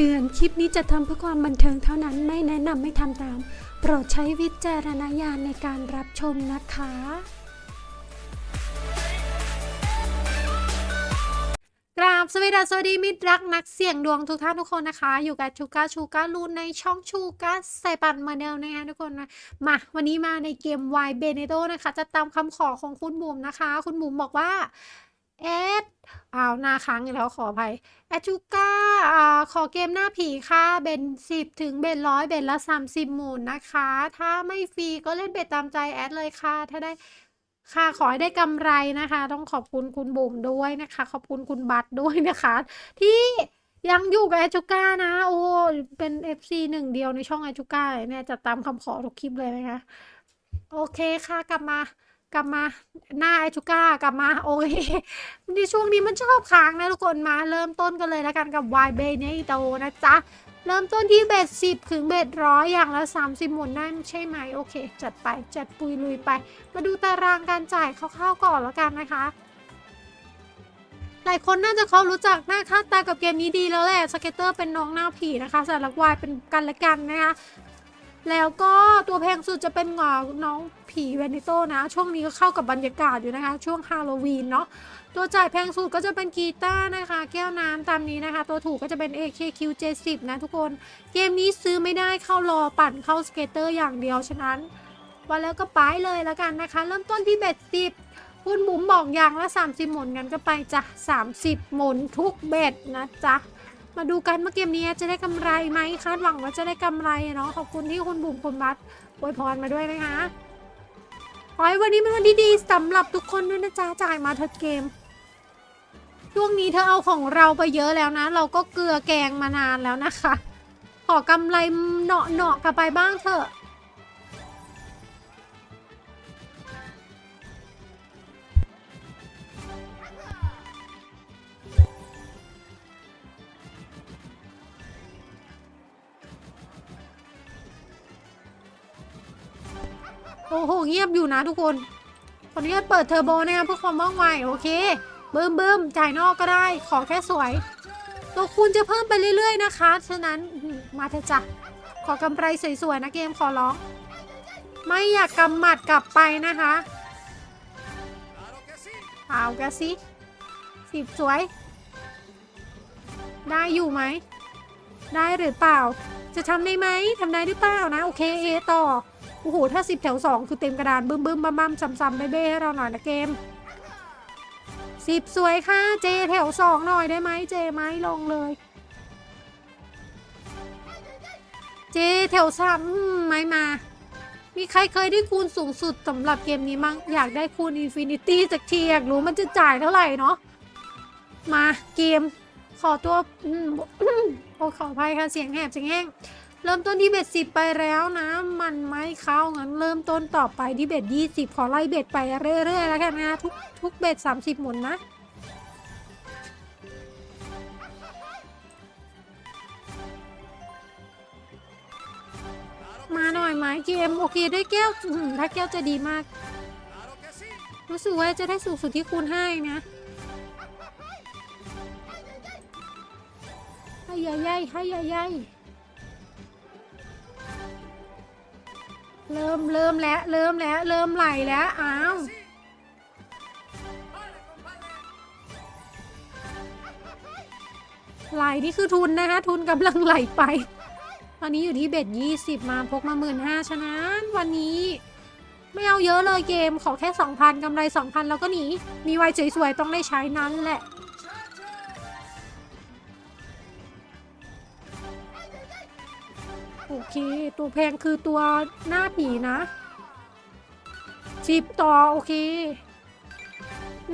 เตือน คลิปนี้จะทำเพื่อความบันเทิงเท่านั้น ไม่แนะนำไม่ทำตาม โปรดใช้วิจารณญาณในการรับชมนะคะ กราบสวัสดีสวัสดีมิตรรักนักเสี่ยงดวงทุกท่านทุกคนนะคะ อยู่กับชูก้าชูก้าลูนในช่องชูก้าใส่ปันเหมาเดิมนะคะทุกคนนะมาวันนี้มาในเกม Y b e n e t o นะคะ จะตามคำขอของคุณบุ๋มนะคะ คุณบุ๋มบอกว่า เอสอ้าวหน้าค้างอีกแล้วขออภัยแอดชูก้าอ่าขอเกมหน้าผีค่ะ เบนสิบถึงเบนร้อยเบนละสามสิบหมุนนะคะ ถ้าไม่ฟรีก็เล่นเบนตามใจแอดเลยค่ะ ถ้าได้ค่ะขอให้ได้กำไรนะคะ ต้องขอบคุณคุณบุ๋มด้วยนะคะ ขอบคุณคุณบัตรด้วยนะคะ ที่ยังอยู่กับแอจูก้านะ โอ้เป็น FC หนึ่งเดียวในช่องแอจูก้าเลยเนี่ยจะตามคำขอทุกคลิปเลยนะคะ โอเคค่ะกลับมา กลับมาหน้าแอจูก้ากลับมาโอเคในช่วงนี้มันชอบค้างนะทุกคนมาเริ่มต้นกันเลยแล้วกันกับ Y b a y เนี่ยโตนะจ๊ะ เริ่มต้นที่เบ็ดสิบถึงเบ็ดร้อยอย่างละ 30 หมุนได้ใช่ไหมโอเค จัดไป จัดปุยลุยไป มาดูตารางการจ่ายคร่าวๆก่อนแล้วกันนะคะหลายคนน่าจะเขารู้จักหน้าค่าตากับเกมนี้ดีแล้วแหละสเก็ตเตอร์เป็นน้องหน้าผีนะคะสารลักวายเป็นกันและกันนะคะ แล้วก็ตัวแพลงสุดจะเป็นหงอน้องผีเวนิโตนะ ช่วงนี้ก็เข้ากับบรรยากาศอยู่นะคะ ช่วงฮาโลวีนเนาะตัวจ่ายแพงสุดก็จะเป็นกีตาร์นะคะ แก้วน้ำตามนี้นะคะ ตัวถูกก็จะเป็น AKQ 70นะทุกคน เกมนี้ซื้อไม่ได้เข้ารอปั่นเข้าสเกตเตอร์อย่างเดียวฉะนั้นวันแล้วก็ไปเลยแล้วกันนะคะ เริ่มต้นที่เบ็ดสิบคุณบุ๋มบอกอย่างละ 30 หมุนกันก็ไปจ้ะ30 หมุนทุกเบ็ดนะจ๊ะ มาดูกันว่าเกมนี้จะได้กำไรไหมคาดหวังว่าจะได้กำไรเนาะขอบคุณที่คุณบุ๋มคุณบัตอวยพรมาด้วยนะคะขอให้วันนี้เป็นวันที่ดีสำหรับทุกคนด้วยนะจ๊ะจ่ายมาเถอเกม ช่วงนี้เธอเอาของเราไปเยอะแล้วนะ เราก็เกลือแกงมานานแล้วนะคะ ขอกำไรเหนาะเนาะๆกลับไปบ้างเถอะ โอ้โหเงียบอยู่นะทุกคนขออนุญาตเปิดเทอร์โบนะคะเพื่อความว่องไวโอเคบึ้มบึ้มจ่ายนอกก็ได้ ขอแค่สวย ตัวคูณจะเพิ่มไปเรื่อย ๆ นะคะ ฉะนั้นมาเถอะจ้ะขอกำไรสวยๆนะเกมขอร้อง ไม่อยากกำหมัดกลับไปนะคะเอาแกสิสิบสวย ได้อยู่ไหม ได้หรือเปล่า จะทำได้ไหมทำได้หรือเปล่านะ โอเคเอต่อ โอ้โห ถ้าสิบแถวสองคือเต็มกระดานบึ้มบึ้มบัมบัมซ้ำๆเบ้ๆให้เราหน่อยนะเกมสิบสวยค่ะเจแถวสองหน่อยได้ไหมเจไหมลงเลย เจแถวสามไม่มา มีใครเคยได้คูณสูงสุดสำหรับเกมนี้มั้งอยากได้คูณอินฟินิตี้จากเทียากรู้มันจะจ่ายเท่าไหร่เนาะมาเกมขอตัวอโอ้ขออภัยค่ะเสียงแหบเสียงแห้ง เริ่มต้นที่เบ็ดสิบไปแล้วนะ มันไม่เข้างั้นเริ่มต้นต่อไปที่เบ็ดยี่สิบขอไล่เบ็ดไปเรื่อยๆแล้วกันนะทุกทุกเบ็ดสามสิบหมุนนะมาหน่อยไหมเกมโอเคได้แก้วถ้าแก้วจะดีมาก รู้สึกว่าจะได้สูงสุดที่คูณให้นะให้ใหญ่ๆให้ใหญ่ๆ เริ่มเริ่มแล้วเริ่มแล้วเริ่มไหลแล้วอ้าวไหลนี่คือทุนนะคะทุนกำลังไหลไป ตอนนี้อยู่ที่เบ็ดยี่สิบมาพกมาหมื่นห้าฉะนั้นวันนี้ ไม่เอาเยอะเลยเกมขอแค่2,000กำไร2,000แล้วก็หนี มีไวสวยๆต้องได้ใช้นั้นแหละ โอเค ตัวแพงคือตัวหน้าผีนะสิบต่อโอเค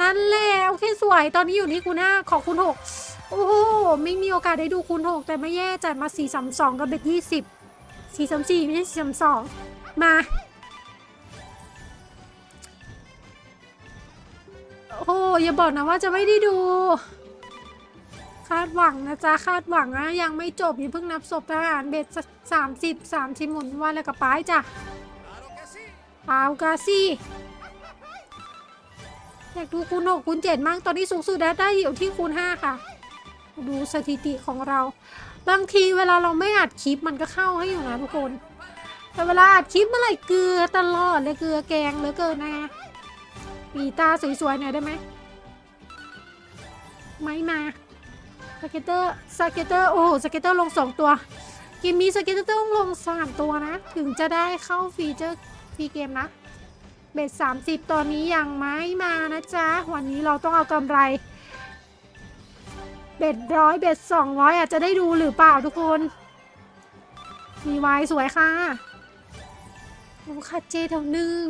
นั่นแหละโอเคสวยตอนนี้อยู่ที่คูณห้าขอคูณหกโอ้โหไม่มีโอกาสได้ดูคูณหกแต่ไม่แย่จ่ายมาสี่สามสองกับเบ็ดยี่สิบสี่สามสี่ไม่ใช่สี่สามสองมาโอ้โหอย่าบอกนะว่าจะไม่ได้ดูาดหวังนะจ๊ะคาดหวังนะยังไม่จบอย่าเพิ่งนับศพทหารเบ็ดสามสิบสามสิบหมุนวันแล้วกับป้ายจ้ะเอากาซี่อยากดูคูณหกคูณเจ็ดมั่งตอนนี้สูงสุดแล้วได้อยู่ที่คูณห้าค่ะ ดูสถิติของเรา บางทีเวลาเราไม่อัดคลิปมันก็เข้าให้อยู่นะทุกคน แต่เวลาอัดคลิปเมื่อไหร่เกลือตลอดเลยเกลือแกงเหลือเกินนะมีตาสวยๆหน่อยได้ไหมไม่มา สเก็ตเตอร์สเก็ตเตอร์โอ้สเก็ตเตอร์ลงสองตัวเกมนี้สเก็ตเตอร์ต้องลงสามตัวนะ ถึงจะได้เข้าฟีเจอร์ฟรีเกมนะเบ็ด30ตอนนี้ยังไม่มานะจ๊ะ วันนี้เราต้องเอากำไร เบ็ดร้อยเบ็ดสองร้อยอาจจะได้ดูหรือเปล่าทุกคน มีไวายสวยค่ะโอ้ค่ะเจแถวหนึ่ง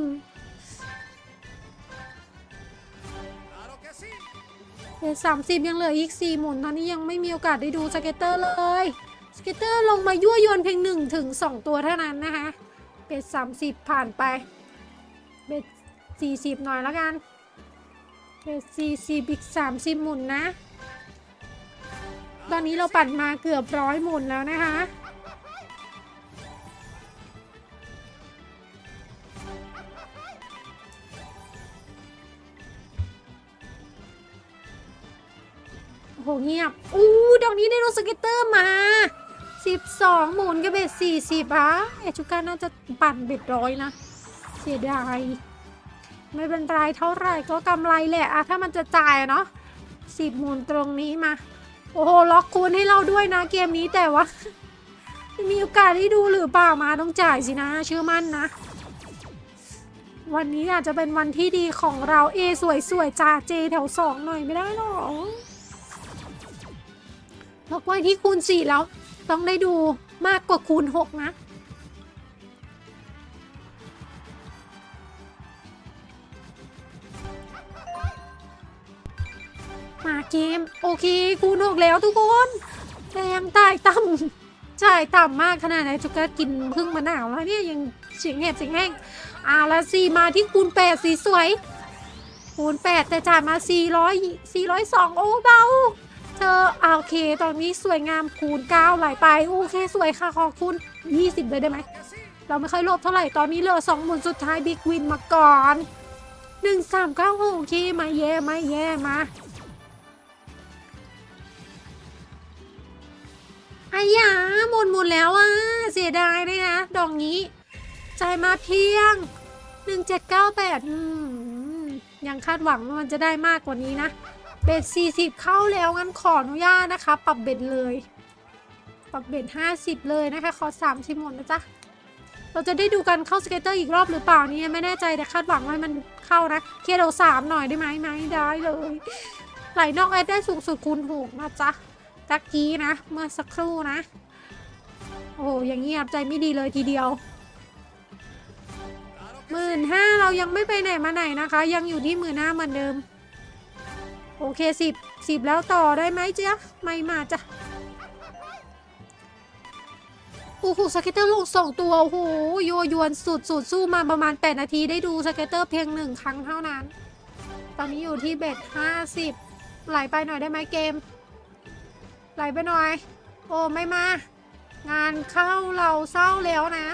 เบ็ดสามสิบยังเหลืออีกสี่หมุนตอนนี้ยังไม่มีโอกาสได้ดูสเก็ตเตอร์เลยสเก็ตเตอร์ลงมายั่วยวนเพียงหนึ่งถึงสองตัวเท่านั้นนะคะเบ็ดสามสิบผ่านไปเบ็ดสี่สิบหน่อยแล้วกันเบ็ดสี่สิบอีกสามสิบหมุนนะ ตอนนี้เราปั่นมาเกือบร้อยหมุนแล้วนะคะ โอ้โหเงียบ อู้ดอกนี้ได้รสเก็ตเตอร์มา 12 หมุนกับเบ็ด40อะเอจูกาน่าจะปั่นเบ็ดร้อยนะ เสียดาย ไม่เป็นไรเท่าไหร่ก็กำไรแหละอะถ้ามันจะจ่ายเนาะ10 หมุนตรงนี้มา โอ้โห ล็อกคูณให้เราด้วยนะเกมนี้แต่ว่ามีโอกาสได้ดูหรือเปล่ามาต้องจ่ายสินะ เชื่อมั่นนะ วันนี้อาจจะเป็นวันที่ดีของเราเอสวยสวยๆจ่าเจแถวสองหน่อยไม่ได้หรอ ล็อกไว้ที่คูณสี่แล้ว ต้องได้ดูมากกว่าคูณหกนะ มาเกม โอเค คูณหกแล้วทุกคนแต่ยังตายต่ำจ่ายต่ำมากขนาดไหนจุกก็กินพึ่งมะนาวแล้วเนี่ยยังเสียงเห็บเสียงแห้งอ่าล้วสีมาที่คูณแปดสีสวยคูณแปดแต่จ่ายมาสี่ร้อยสี่ร้อยสองโอ้เบา เธอโอเค ตอนนี้สวยงามคูณ9ไหลไป โอเค สวยค่ะ ขอคูณ20 เลยได้ไหม เราไม่ค่อยลภเท่าไหร่ ตอนนี้เหลือสองหมุนสุดท้ายบิ๊กวินมาก่อนหนึ่งสามเก้าโอเคมาแย่มาแย่มาอายาหมดหมดแล้วอะ เสียดายเลยนะ ดอกนี้ใจมาเพียง 1798 อืมยังคาดหวังว่ามันจะได้มากกว่านี้นะ เบ็ด40 เข้าแล้วงั้นขออนุญาตนะคะ ปรับเบ็ดเลย ปรับเบ็ด50 เลยนะคะ ขอ30หมดนะจ๊ะเราจะได้ดูกันเข้าสเก็ตเตอร์อีกรอบหรือเปล่านี่ไม่แน่ใจแต่คาดหวังว่ามันเข้านะเคเราสามหน่อยได้ไหมไหมได้เลยไหลนอกแอดได้สูงสุดคูณหกนะจ๊ะตะกี้นะ เมื่อสักครู่นะ โอ้โหอย่างเงียบใจไม่ดีเลยทีเดียวหมื่นห้าเรายังไม่ไปไหนมาไหนนะคะ ยังอยู่ที่หมื่นห้าเหมือนเดิม โอเคสิบสิบแล้วต่อได้ไหมเจ๊ะไม่มาจ้ะโอ้โหสเก็ตเตอร์ลงสองตัวโอ้โหโยยวนสุดสุดสู้มาประมาณ 8 นาทีได้ดูสเก็ตเตอร์เพียงหนึ่งครั้งเท่านั้น ตอนนี้อยู่ที่เบ็ดห้าสิบไหลไปหน่อยได้ไหมเกม ไหลไปหน่อย โอ้ไม่มา งานเข้าเราเศร้าแล้วนะ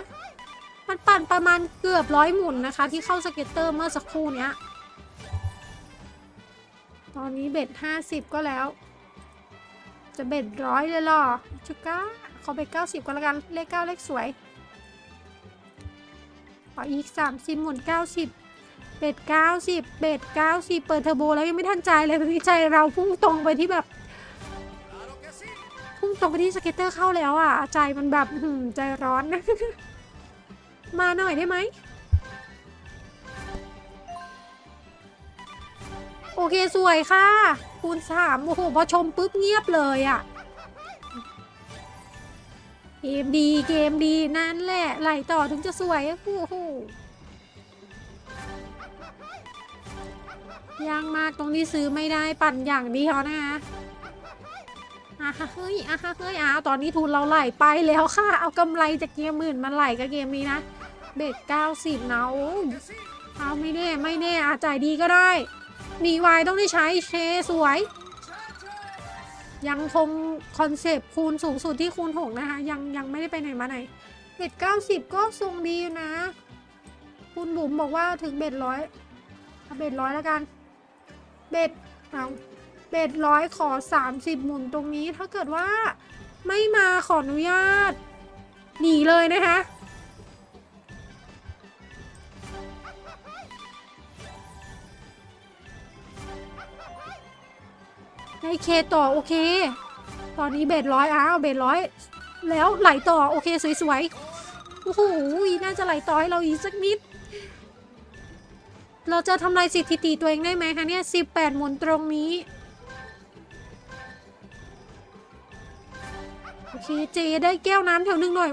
มันปั่นประมาณเกือบร้อยหมุนนะคะ ที่เข้าสเก็ตเตอร์เมื่อสักครู่เนี้ย ตอนนี้เบ็ดห้าสิบก็แล้ว จะเบ็ดร้อยเลยหรอจุก้าขอเบ็ดเก้าสิบก็แล้วกัน เลขเก้าเลขสวย ขออีกสามสิบหมุนเก้าสิบเบ็ดเก้าสิบเบ็ดเก้าสิบเปิดเทอร์โบแล้วยังไม่ทันใจเลยตอนนี้ใจเราพุ่งตรงไปที่แบบ พุ่งตรงไปที่สเก็ตเตอร์เข้าแล้วอะ ใจมันแบบใจร้อน มาหน่อยได้ไหม โอเคสวยค่ะ คูณสามโอ้โหพอชมปุ๊บเงียบเลยอะ เกมดีเกมดีนั่นแหละไหลต่อถึงจะสวยโอ้โหยางมากตรงที่ซื้อไม่ได้ปั่นอย่างเดียวนะคะอะเฮ้ยอะเฮ้ยอะตอนนี้ทุนเราไหลไปแล้วค่ะ เอากำไรจากเกมหมื่นมาไหลกับเกมนี้นะ เบ็ดเก้าสิบนะโอ้เอาไม่แน่ไม่แน่อาจ่ายดีก็ได้ มีวายต้องได้ใช้เชสวย ยังคงคอนเซปต์คูณสูงสุดที่คูณหกนะคะ ยังยังไม่ได้ไปไหนมาไหนเบ็ดเก้าสิบก็ทรงดีอยู่นะ คุณบุ๋มบอกว่าถึงเบ็ดร้อยเอาเบ็ดร้อยแล้วกัน เบ็ดเอาเบ็ดร้อยขอสามสิบหมุนตรงนี้ถ้าเกิดว่าไม่มาขออนุญาต หนีเลยนะคะ ได้เคต่อโอเค ตอนนี้เบสร้อยอ้าวเบสร้อยแล้วไหลต่อโอเคสวยๆ โอ้โหน่าจะไหลต่อให้เราอีกสักนิด เราจะทำลายสถิติตัวเองได้ไหมคะเนี่ย18หมุนตรงนี้ โอเคเจได้แก้วน้ำแถวหนึ่งหน่อย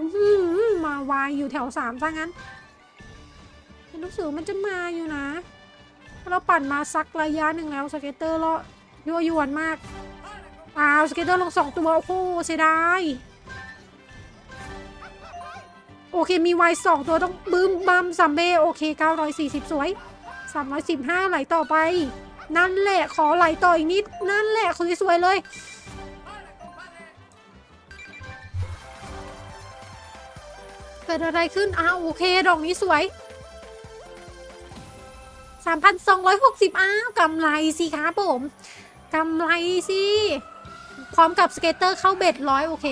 มาวายอยู่แถวสามซะงั้นรู้สึกมันจะมาอยู่นะ เราปั่นมาสักระยะหนึ่งแล้วสเก็ตเตอร์เรา ยั่วยวนมากอ้าวสเก็ตเตอร์ลงสองตัว โอ้โหเสียดายโอเค มีไวสองตัวต้องบึ้มบัมซัมเบโอเค 940 สวย 315 ไหลต่อไป นั่นแหละขอไหลต่ออีกนิด นั่นแหละคือสวยเลย เกิดอะไรขึ้นอ้าวโอเค ดอกนี้สวย 3,260 อ้าวกำไรสิครับผม กำไรสิ พร้อมกับสเกตเตอร์เข้าเบ็ดร้อยโอเค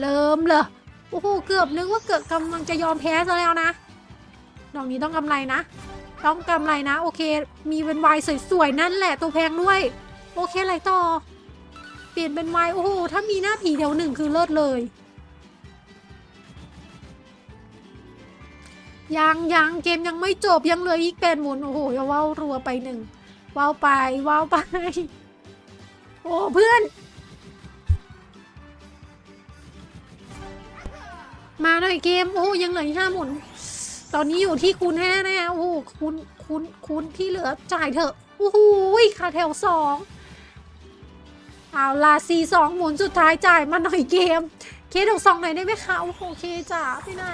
เริ่มเลยโอ้โห เกือบนึกว่าเกิดกำลังจะยอมแพ้ซะแล้วนะ ดอกนี้ต้องกำไรนะ ต้องกำไรนะ โอเค มีเป็นวายสวยๆ นั่นแหละตัวแพงด้วย โอเคอะไรต่อ เปลี่ยนเป็นวายโอ้โห ถ้ามีหน้าผีแถวหนึ่งคือเลิศเลย ยังยังเกมยังไม่จบยังเหลืออีกเป็นหมุน โอ้โหอย่าว่าวรัวไปหนึ่งว่าวไปว่าวไป โอ้เพื่อน มาหน่อยเกม โอ้ยังเหลืออีกห้าหมุน ตอนนี้อยู่ที่คูณห้าแน่โอ้คูณคูณคูณที่เหลือจ่ายเถอะโอ้โหคาแถวสองเอาลาซีสองหมุนสุดท้ายจ่ายมาหน่อยเกม เคสดอกสองหน่อยได้ไหมคะ โอ้โหเคจ๋าไปไหน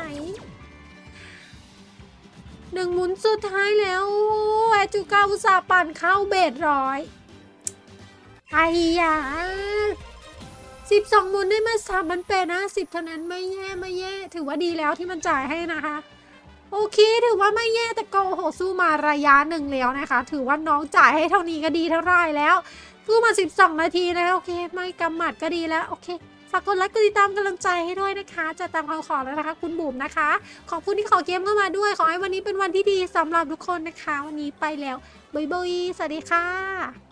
หนึ่งหมุนสุดท้ายแล้วแอจูกาอุตสาปั่นเข้าเบสร้อย ไอ้ยาสิบสองหมุนได้มาสามมันเป็นนะสิบเท่านั้นไม่แย่ไม่แย่ถือว่าดีแล้วที่มันจ่ายให้นะคะ โอเคถือว่าไม่แย่แต่โอ้โหสู้มาระยะหนึ่งแล้วนะคะ ถือว่าน้องจ่ายให้เท่านี้ก็ดีเท่าไรแล้วสู้มา 12 นาทีแล้วโอเค ไม่กำหมัดก็ดีแล้ว โอเคฝากกดไลค์กดติดตามกำลังใจให้ด้วยนะคะ จะตามคำขอแล้วนะคะ คุณบุ๋มนะคะ ขอบคุณที่ขอเกมเข้ามาด้วย ขอให้วันนี้เป็นวันที่ดีสำหรับทุกคนนะคะ วันนี้ไปแล้วบ๊ายบายสวัสดีค่ะ